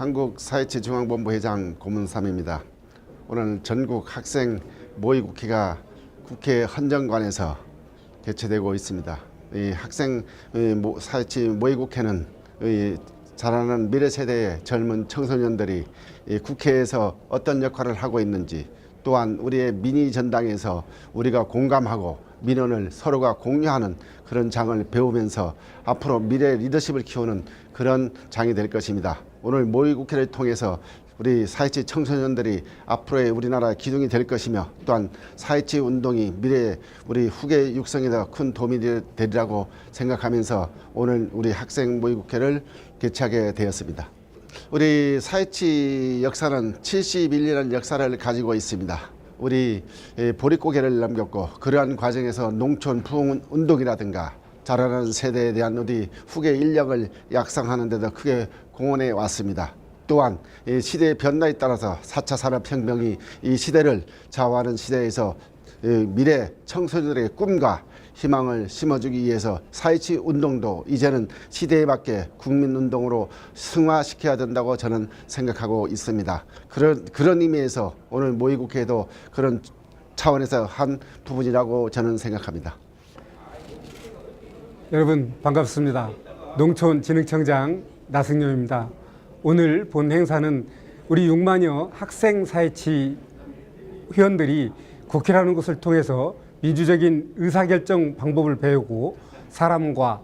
한국사회체중앙본부 회장 고문삼입니다. 오늘 전국 학생 모의국회가 국회 헌정관에서 개최되고 있습니다. 이 학생 사회치 모의국회는 이 자라는 미래 세대의 젊은 청소년들이 이 국회에서 어떤 역할을 하고 있는지 또한 우리의 미니 전당에서 우리가 공감하고 민원을 서로가 공유하는 그런 장을 배우면서 앞으로 미래 리더십을 키우는 그런 장이 될 것입니다. 오늘 모의 국회를 통해서 우리 사회치 청소년들이 앞으로의 우리나라 기둥이 될 것이며 또한 사회치 운동이 미래의 우리 후계 육성에다 큰 도움이 되- 되리라고 생각하면서 오늘 우리 학생 모의국회를 개최하게 되었습니다. 우리 사회치 역사는 71년의 역사를 가지고 있습니다. 우리 예, 보릿고개를 넘겼고 그러한 과정에서 농촌 부흥 운동이라든가 자라는 세대에 대한 우리 후계 인력을 약상하는 데도 크게 공헌해 왔습니다. 또한 이 시대의 변화에 따라서 4차 산업혁명이 이 시대를 좌우하는 시대에서 이 미래 청소년들의 꿈과 희망을 심어주기 위해서 사회치 운동도 이제는 시대에 맞게 국민운동으로 승화시켜야 된다고 저는 생각하고 있습니다. 그런, 그런 의미에서 오늘 모의국회도 그런 차원에서 한 부분이라고 저는 생각합니다. 여러분 반갑습니다. 농촌진흥청장 나승용입니다. 오늘 본 행사는 우리 6만여 학생 사회치 회원들이 국회라는 곳을 통해서 민주적인 의사결정 방법을 배우고 사람과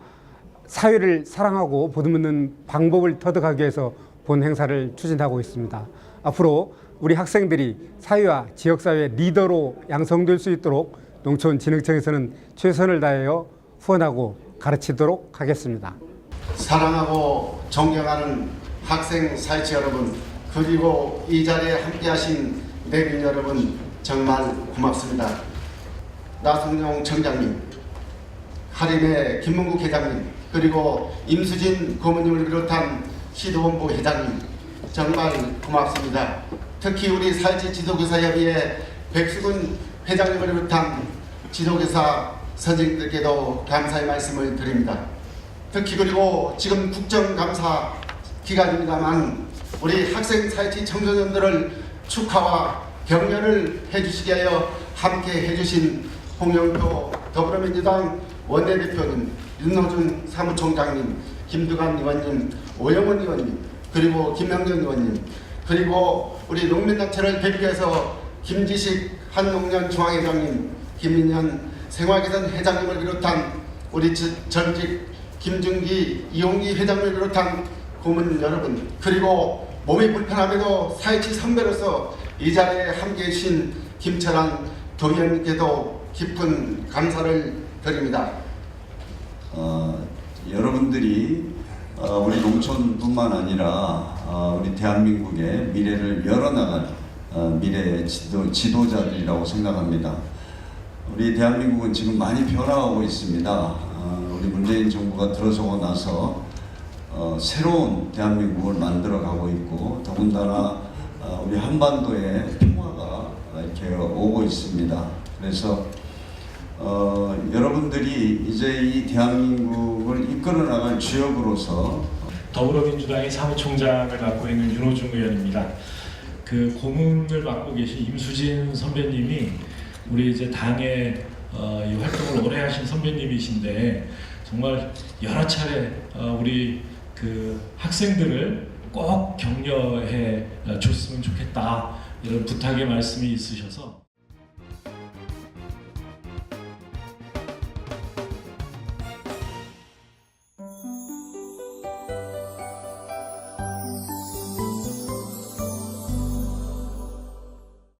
사회를 사랑하고 보듬는 방법을 터득하기 위해서 본 행사를 추진하고 있습니다. 앞으로 우리 학생들이 사회와 지역사회 리더로 양성될 수 있도록 농촌진흥청에서는 최선을 다하여 후원하고 가르치도록 하겠습니다. 사랑하고 존경하는 학생 사회치 여러분 그리고 이 자리에 함께하신 내빈 여러분 정말 고맙습니다. 나성용 청장님, 하림의 김문국 회장님 그리고 임수진 고문님을 비롯한 시도본부 회장님 정말 고맙습니다. 특히 우리 사회치 지도교사협의회 백수근 회장님을 비롯한 지도교사 선생님들께도 감사의 말씀을 드립니다. 특히 그리고 지금 국정감사 기간입니다만 우리 학생 사회치 청소년들을 축하와 격려를 해주시게 하여 함께 해주신 홍영표 더불어민주당 원내대표님, 윤호준 사무총장님, 김두관 의원님, 오영원 의원님, 그리고 김영전 의원님, 그리고 우리 농민단체를 대표해서 김지식 한농년 중앙회장님, 김민현 생활개선 회장님을 비롯한 우리 지- 전직 김준기, 이용기 회장을 비롯한 고문 여러분 그리고 몸이 불편함에도 사회치 선배로서 이 자리에 함께해 주신 김철환 도의원님께도 깊은 감사를 드립니다. 어, 여러분들이 어, 우리 농촌뿐만 아니라 어, 우리 대한민국의 미래를 열어나갈 어, 미래의 지도, 지도자들이라고 생각합니다. 우리 대한민국은 지금 많이 변화하고 있습니다. 어, 우리 문재인 정부가 들어서고 나서 어, 새로운 대한민국을 만들어가고 있고 더군다나 어, 우리 한반도에 평화가 이렇게 오고 있습니다. 그래서 어, 여러분들이 이제 이 대한민국을 이끌어 나갈 주역으로서 더불어민주당의 사무총장을 맡고 있는 윤호중 의원입니다. 그 고문을 맡고 계신 임수진 선배님이 우리 이제 당의 어, 이 활동을 오래 하신 선배님이신데 정말 여러 차례 어, 우리 그 학생들을 꼭 격려해 줬으면 좋겠다 이런 부탁의 말씀이 있으셔서